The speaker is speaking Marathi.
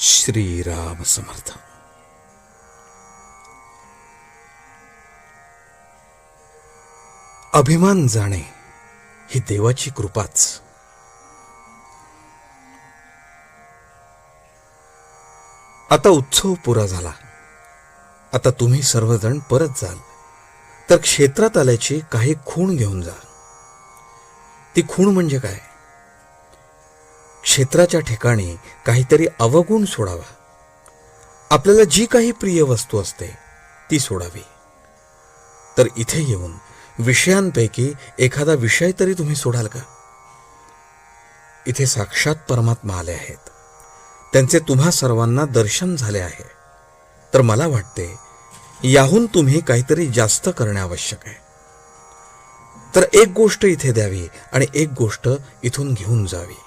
श्रीराम समर्थ। अभिमान जाणे ही देवाची कृपाच। आता उत्सव पुरा झाला। आता तुम्ही सर्वजण परत जाल। तर क्षेत्रात आल्याची काही खूण घेऊन जा। ती खूण म्हणजे काय? क्षेत्राच्या ठिकाणी काहीतरी अवगुण सोडावा. आपल्याला जी काही प्रिय वस्तू असते ती सोडावी. तर इथे येऊन विषयांपैकी एखादा विषय तरी तुम्ही सोडाल का? इथे साक्षात परमात्मा आले आहेत. त्यांचे तुम्हा सर्वांना दर्शन झाले आहे. तर मला वाटते याहून तुम्ही काहीतरी जास्त करणे आवश्यक आहे. तर एक गोष्ट इथे द्यावी आणि एक गोष्ट इथून घेऊन जावी.